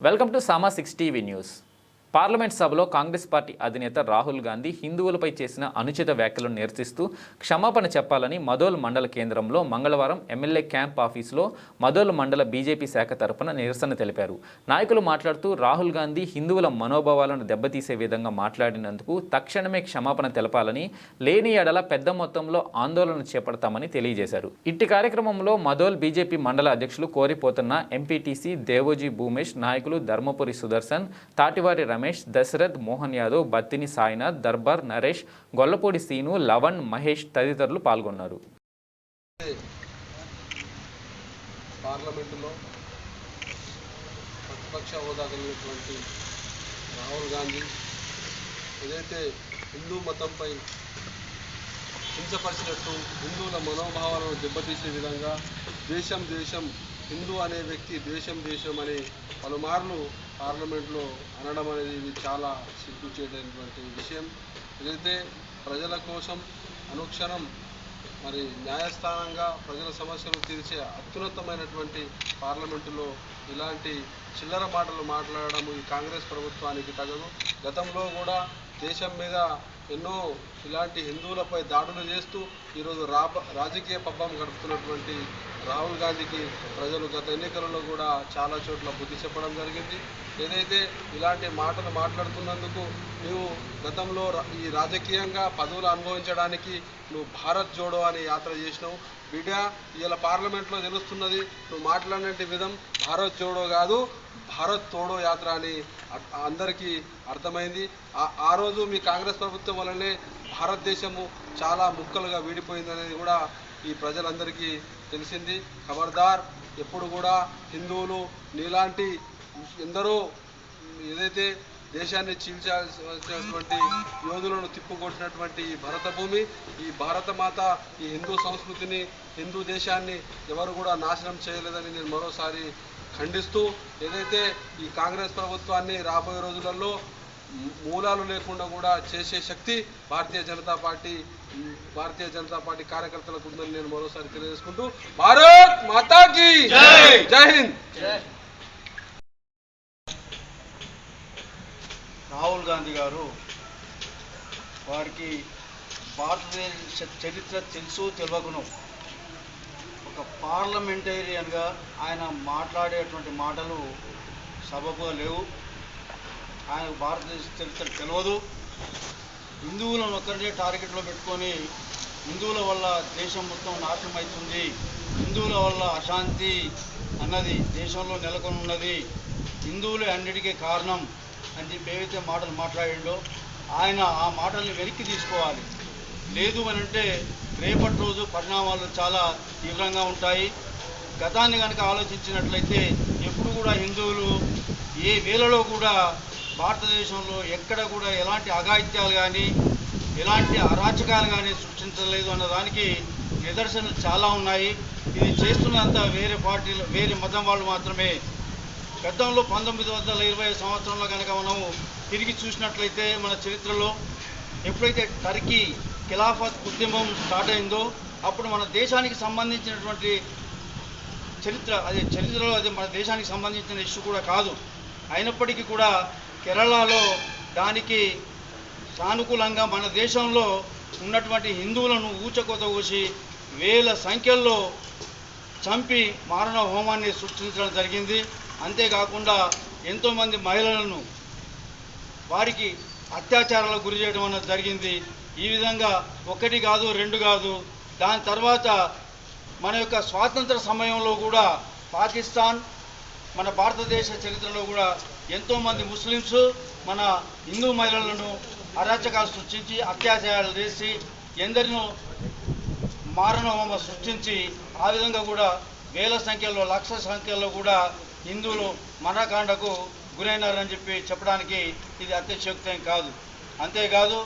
Welcome to Sama six TV news Parliament సభలో Congress party అధినేత రాహుల్ గాంధీ హిందువులపై చేసిన అనుచిత వ్యాఖ్యలను నిరసిస్తూ క్షమాపణ చెప్పాలని మదోల్ మండల కేంద్రంలో మంగళవారం ఎమ్మెల్యే క్యాంప్ ఆఫీసులో మదోల్ మండల బీజేపీ శాఖ తరపున నిరసన తెలిపారు. నాయకులు మాట్లాడుతూ రాహుల్ గాంధీ హిందువుల మనోభావాలను దెబ్బతీసే విధంగా మాట్లాడినందుకు తక్షణమే క్షమాపణ తెలపాలని లేని ఎడల పెద్ద మొత్తంలో ఆందోళన చేపడతామని తెలియజేశారు. ఇట్టి కార్యక్రమంలో మదోల్ బీజేపీ మండల అధ్యక్షులు కోరిపోతున్న ఎంపీటీసీ దేవోజీ భూమేష్ నాయకులు ధర్మపురి సుదర్శన్ తాటివారి రమేష్ దశరథ్ మోహన్ యాదవ్ బత్తిని సాయినాథ్ దర్బార్ నరేష్ గొల్లపూడి సీను లవణ్ మహేష్ తదితరులు పాల్గొన్నారు. పార్లమెంటులో ప్రతిపక్ష హోదా కలిగినటువంటి రాహుల్ గాంధీ ఏదైతే హిందూ మతంపై హింసపరిచినట్టు హిందువుల మనోభావాలను దెబ్బతీసే విధంగా దేశం దేశం హిందూ అనే వ్యక్తి దేశం దేశం అనే పలుమార్లు పార్లమెంట్లో అనడం అనేది ఇది చాలా సిగ్గుచేటటువంటి విషయం. ఏదైతే ప్రజల కోసం అనుక్షణం మరి న్యాయస్థానంగా ప్రజల సమస్యలు తీర్చే అత్యున్నతమైనటువంటి పార్లమెంటులో ఇలాంటి చిల్లర మాటలు మాట్లాడడం ఈ కాంగ్రెస్ ప్రభుత్వానికి తగదు. గతంలో కూడా దేశం మీద ఎన్నో ఇలాంటి హిందువులపై దాడులు చేస్తూ ఈరోజు రాబ రాజకీయ పబ్బం గడుపుతున్నటువంటి రాహుల్ గాంధీకి ప్రజలు గత ఎన్నికలలో కూడా చాలా చోట్ల బుద్ధి చెప్పడం జరిగింది. ఏదైతే ఇలాంటి మాటలు మాట్లాడుతున్నందుకు నువ్వు గతంలో రా- ఈ రాజకీయంగా పదవులు అనుభవించడానికి నువ్వు భారత్ జోడో అనే యాత్ర చేసినావు. బిడ్డ ఇలా పార్లమెంట్లో తెలుస్తున్నది నువ్వు మాట్లాడినట్టు విధం భారత్ జోడో కాదు భారత్ తోడో యాత్ర అని అందరికీ అర్థమైంది. ఆ- రోజు మీ కాంగ్రెస్ ప్రభుత్వం వల్లనే భారతదేశము చాలా ముక్కలుగా విడిపోయిందనేది కూడా ఈ ప్రజలందరికీ తెలిసింది ఖబర్దార్ ఎప్పుడు కూడా హిందువులు నీలాంటి ఎందరో ఏదైతే దేశాన్ని చీల్చాల్సినటువంటి యోధులను తిప్పుకొట్టినటువంటి ఈ భరత భూమి ఈ భారత మాత ఈ హిందూ సంస్కృతిని హిందూ దేశాన్ని ఎవరు కూడా నాశనం చేయలేదని నేను మరోసారి ఖండిస్తూ ఏదైతే ఈ కాంగ్రెస్ ప్రభుత్వాన్ని రాబోయే రోజులలో మూలాలు లేకుండా కూడా చేసే శక్తి భారతీయ జనతా పార్టీ భారతీయ జనతా పార్టీ కార్యకర్తలకు ఉందని నేను మరోసారి తెలియజేసుకుంటూ భారత్ మాతాకి జై! హింద్! రాహుల్ గాంధీ గారు వారికి భారతదేశ చరిత్ర తెలుసు తెలియకును ఒక పార్లమెంటేరియన్గా ఆయన మాట్లాడేటువంటి మాటలు సబబుగా లేవు. ఆయన భారతదేశ చరిత్ర తెలియదు హిందువులను ఒక్కరినే టార్గెట్లో పెట్టుకొని హిందువుల వల్ల దేశం మొత్తం నాశనం అవుతుంది హిందువుల వల్ల అశాంతి అన్నది దేశంలో నెలకొని ఉన్నది హిందువులే అన్నిటికీ కారణం అని చెప్పి ఏవైతే మాటలు మాట్లాడిండో ఆయన ఆ మాటల్ని వెనక్కి తీసుకోవాలి. లేదు అని అంటే రేపటి రోజు పరిణామాలు చాలా తీవ్రంగా ఉంటాయి. గతాన్ని కనుక ఆలోచించినట్లయితే ఎప్పుడు కూడా హిందువులు ఏ వేళలో కూడా భారతదేశంలో ఎక్కడ కూడా ఎలాంటి అఘాయిత్యాలు కానీ ఎలాంటి అరాచకాలు కానీ సృష్టించలేదు అన్న దానికి నిదర్శనలు చాలా ఉన్నాయి. ఇది చేస్తున్నంత వేరే పార్టీలు వేరే మతం వాళ్ళు మాత్రమే. గతంలో పంతొమ్మిది వందల ఇరవై సంవత్సరంలో కనుక మనం తిరిగి చూసినట్లయితే మన చరిత్రలో ఎప్పుడైతే టర్కీ ఖిలాఫత్ ఉద్యమం స్టార్ట్ అయిందో అప్పుడు మన దేశానికి సంబంధించినటువంటి చరిత్ర అదే చరిత్రలో అదే మన దేశానికి సంబంధించిన ఇష్యూ కూడా కాదు. అయినప్పటికీ కూడా కేరళలో దానికి సానుకూలంగా మన దేశంలో ఉన్నటువంటి హిందువులను ఊచకోత ఊసి వేల సంఖ్యల్లో చంపి మారణ హోమాన్ని సృష్టించడం జరిగింది. అంతేకాకుండా ఎంతోమంది మహిళలను వారికి అత్యాచారాలకు గురి చేయడం అన్నది జరిగింది. ఈ విధంగా ఒకటి కాదు రెండు కాదు దాని తర్వాత మన యొక్క స్వాతంత్ర సమయంలో కూడా పాకిస్తాన్ మన భారతదేశ చరిత్రలో కూడా ఎంతోమంది ముస్లిమ్స్ మన హిందూ మహిళలను అరాచకాలు సృష్టించి అత్యాచారాలు చేసి ఎందరినో మారణహోమ సృష్టించి ఆ విధంగా కూడా వేల సంఖ్యలో లక్ష సంఖ్యలో కూడా హిందువులు మరణకాండకు గురైనారని చెప్పి చెప్పడానికి ఇది అత్యశక్తం కాదు. అంతేకాదు